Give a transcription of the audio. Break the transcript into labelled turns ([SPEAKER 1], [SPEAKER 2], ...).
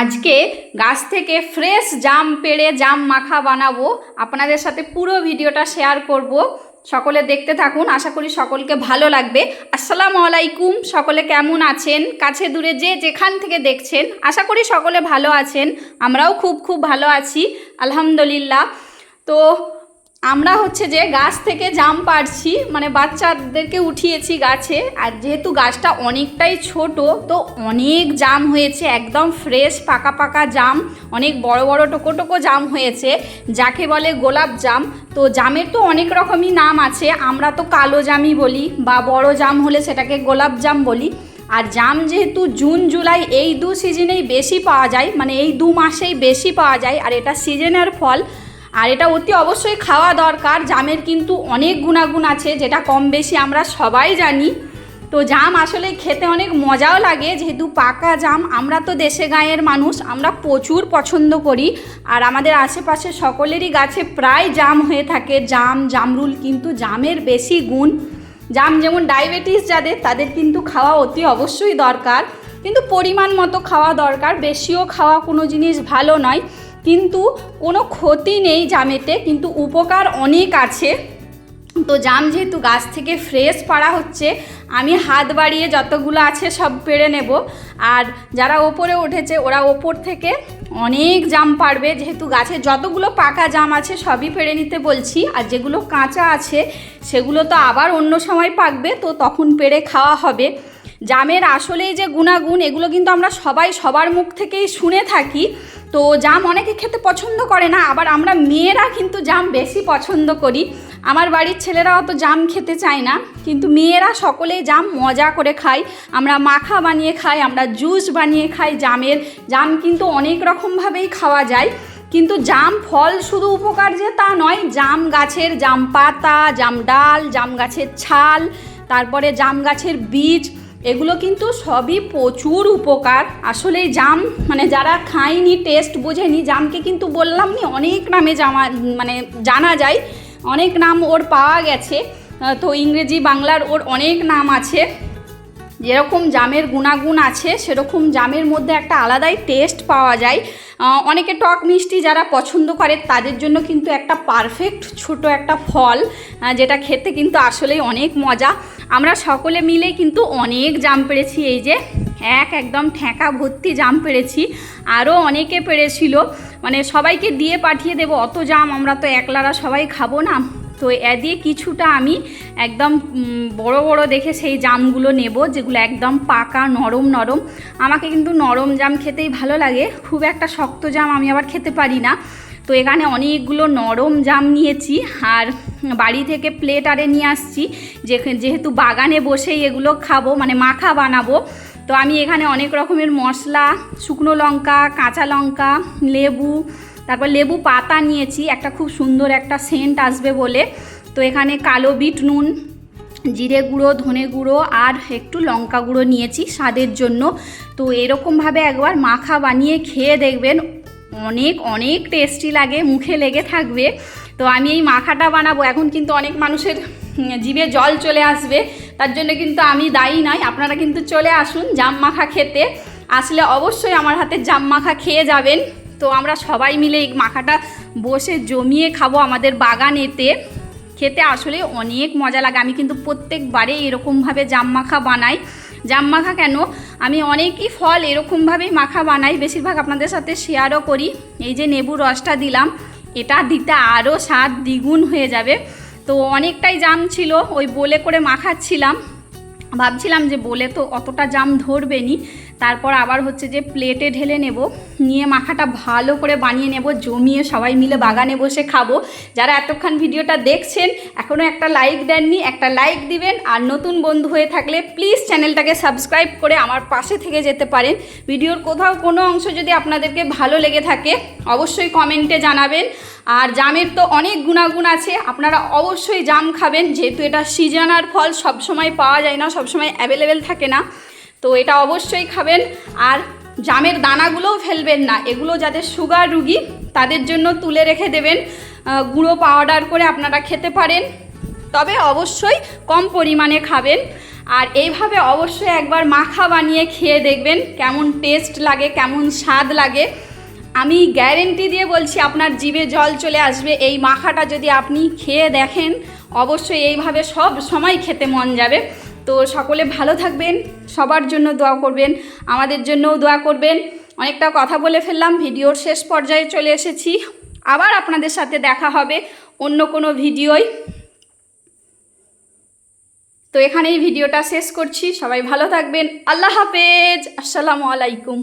[SPEAKER 1] আজকে গাছ থেকে ফ্রেশ জাম পেড়ে জাম মাখা বানাবো। আপনাদের সাথে পুরো ভিডিওটা শেয়ার করব। সকলে দেখতে থাকুন। আশা করি সকলকে ভালো লাগবে। আসসালামু আলাইকুম। সকলে কেমন আছেন? কাছে দূরে যে যেখান থেকে দেখছেন, আশা করি সকলে ভালো আছেন। আমরাও খুব খুব ভালো আছি। আলহামদুলিল্লাহ। তো আমরা হচ্ছে যে গাছ থেকে জাম পাড়ছি মানে বাচ্চাদেরকে উঠিয়েছি গাছে, আর যেহেতু গাছটা অনেকটাই ছোট, তো অনেক জাম হয়েছে, একদম ফ্রেশ পাকা পাকা জাম, অনেক বড় বড় টোকো টোকো জাম হয়েছে, যাকে বলে গোলাপ জাম। তো জামের তো অনেক রকমই নাম আছে, আমরা তো কালো জামই বলি, বা বড় জাম হলে সেটাকে গোলাপ জাম বলি। আর জাম যেহেতু জুন, জুলাই এই দু সিজনেই বেশি পাওয়া যায় মানে এই দু মাসেই বেশি পাওয়া যায়, আর এটা সিজনের ফল। আর এটা অতি অবশ্যই খাওয়া দরকার, জামের কিন্তু অনেক গুণাগুণ আছে, যেটা কম বেশি আমরা সবাই জানি। তো জাম আসলে খেতে অনেক মজাও লাগে, যেহেতু পাকা জাম, আমরা তো দেশে গাঁয়ের মানুষ, আমরা প্রচুর পছন্দ করি। আর আমাদের আশেপাশে সকলেরই গাছে প্রায় জাম হয়ে থাকে, জাম, জামরুল কিন্তু জামের বেশি গুণ। জাম যেমন ডায়াবেটিস যাদের, তাদের কিন্তু খাওয়া অতি অবশ্যই দরকার। কিন্তু পরিমাণ মতো খাওয়া দরকার, বেশিও খাওয়া কোনো জিনিস ভালো নয়। কিন্তু কোনো ক্ষতি নেই জামেতে, কিন্তু উপকার অনেক আছে। তো জাম যেহেতু গাছ থেকে ফ্রেশ পাড়া হচ্ছে, আমি হাত বাড়িয়ে যতগুলো আছে সব পেড়ে নেব। আর যারা ওপরে উঠেছে, ওরা ওপর থেকে অনেক জাম পারবে যেহেতু গাছে যতগুলো পাকা জাম আছে, সবই পেড়ে নিতে বলছি। আর যেগুলো কাঁচা আছে, সেগুলো তো আবার অন্য সময় পাকবে, তো তখন পেড়ে খাওয়া হবে। জামের আসলেই যে গুণাগুণ, এগুলো কিন্তু আমরা সবাই সবার মুখ থেকেই শুনে থাকি। তো জাম অনেকে খেতে পছন্দ করে না, আবার আমরা মেয়েরা কিন্তু জাম বেশি পছন্দ করি। আমার বাড়ির ছেলেরা অত জাম খেতে চায় না, কিন্তু মেয়েরা সকলেই জাম মজা করে খাই আমরা মাখা বানিয়ে খাই, আমরা জুস বানিয়ে খাই জামের। জাম কিন্তু অনেক রকমভাবেই খাওয়া যায়। কিন্তু জাম ফল শুধু উপকার যে তা নয়, জাম গাছের জাম পাতা, জাম ডাল, জাম গাছের ছাল, তারপরে জাম গাছের বীজ এগুলো কিন্তু সবই প্রচুর উপকার। আসলে জাম মানে যারা খায়নি টেস্ট বোঝেনি, জামকে কিন্তু বললাম নি, অনেক নামে জামা মানে জানা যায়। অনেক নাম ওর পাওয়া গেছে। তো ইংরেজি, বাংলার ওর অনেক নাম আছে। যেরকম জামের গুণাগুণ আছে, সেরকম জামের মধ্যে একটা আলাদাই টেস্ট পাওয়া যায়। অনেকে টক মিষ্টি যারা পছন্দ করে, তাদের জন্য কিন্তু একটা পারফেক্ট ছোট একটা ফল যেটা খেতে কিন্তু আসলেই অনেক মজা। আমরা সকলে মিলে কিন্তু অনেক জাম পেরেছি, এই যে এক একদম ঠেকা ভর্তি জাম পেরেছি। আরও অনেকে পেড়েছিল মানে সবাইকে দিয়ে পাঠিয়ে দেবো, অত জাম আমরা তো একলারা সবাই খাব না। তো এ দিয়ে কিছুটা আমি একদম বড় বড় দেখে সেই জামগুলো নেব, যেগুলো একদম পাকা, নরম নরম। আমাকে কিন্তু নরম জাম খেতেই ভালো লাগে। খুব একটা শক্ত জাম আমি আবার খেতে পারি না। তো এখানে অনেকগুলো নরম জাম নিয়েছি। আর বাড়ি থেকে প্লেট আরে নিয়ে আসছি। যেহেতু বাগানে বসেই এগুলো খাব মানে মাখা বানাবো, তো আমি এখানে অনেক রকমের মশলা, শুকনো লঙ্কা, কাঁচা লঙ্কা, লেবু তারপর লেবু পাতা নিয়েছি, একটা খুব সুন্দর একটা সেন্ট আসবে বলে। তো এখানে কালো বিট নুন, জিরে গুঁড়ো, ধনে গুঁড়ো আর একটু লঙ্কা গুঁড়ো নিয়েছি স্বাদের জন্য। তো এরকমভাবে একবার মাখা বানিয়ে খেয়ে দেখবেন, অনেক অনেক টেস্টি লাগে, মুখে লেগে থাকবে। তো আমি এই মাখাটা বানাবো, এখন কিন্তু অনেক মানুষের জিভে জল চলে আসবে, তার জন্য কিন্তু আমি দায়ী নয় আপনারা কিন্তু চলে আসুন জাম মাখা খেতে। আসলে অবশ্যই আমার হাতে জাম মাখা খেয়ে যাবেন। তো আমরা সবাই মিলে এই মাখাটা বসে জমিয়ে খাব আমাদের বাগানেতে। খেতে আসলে অনেক মজা লাগে। আমি কিন্তু প্রত্যেকবারে এরকমভাবে জাম মাখা বানাই। জাম মাখা কেন? আমি অনেকই ফল এরকমভাবেই মাখা বানাই। বেশিরভাগ আপনাদের সাথে শেয়ারও করি। এই যে নেবুর রসটা দিলাম, এটা দিতে আরও স্বাদ দ্বিগুণ হয়ে যাবে। তো অনেকটাই জাম ছিল, ওই বলে করে মাখাচ্ছিলাম। ভাবছিলাম যে বলে তো অতটা জাম ধরবে নি। তারপর আবার হচ্ছে যে প্লেটে ঢেলে নেব, নিয়ে মাখাটা ভালো করে বানিয়ে নেব, জমিয়ে সবাই মিলে বাগানে বসে খাব। যারা এতক্ষণ ভিডিওটা দেখছেন এখনও একটা লাইক দেননি, একটা লাইক দিবেন। আর নতুন বন্ধু হয়ে থাকলে প্লিজ চ্যানেলটাকে সাবস্ক্রাইব করে আমার পাশে থেকে যেতে পারেন। ভিডিওর কোথাও কোনো অংশ যদি আপনাদেরকে ভালো লেগে থাকে, অবশ্যই কমেন্টে জানাবেন। আর জামের তো অনেক গুণাগুণ আছে, আপনারা অবশ্যই জাম খাবেন। যেহেতু এটা সিজনার ফল সবসময় পাওয়া যায় না, সবসময় অ্যাভেলেবেল থাকে না। তো এটা অবশ্যই খাবেন। আর জামের দানাগুলোও ফেলবেন না। এগুলো যাদের সুগার রুগী, তাদের জন্য তুলে রেখে দেবেন। গুঁড়ো পাউডার করে আপনারা খেতে পারেন। তবে অবশ্যই কম পরিমাণে খাবেন। আর এইভাবে অবশ্যই একবার মাখা বানিয়ে খেয়ে দেখবেন, কেমন টেস্ট লাগে, কেমন স্বাদ লাগে। আমি গ্যারেন্টি দিয়ে বলছি, আপনার জিভে জল চলে আসবে। এই মাখাটা যদি আপনি খেয়ে দেখেন, অবশ্যই এইভাবে সব সময় খেতে মন যাবে। তো সকলে ভালো থাকবেন, সবার জন্য দোয়া করবেন, আমাদের জন্যও দোয়া করবেন। অনেকটা কথা বলে ফেললাম, ভিডিওর শেষ পর্যায়ে চলে এসেছি। আবার আপনাদের সাথে দেখা হবে অন্য কোনো ভিডিওয়। তো এখানেই ভিডিওটা শেষ করছি, সবাই ভালো থাকবেন, আল্লাহ হাফেজ, আসসালামু আলাইকুম।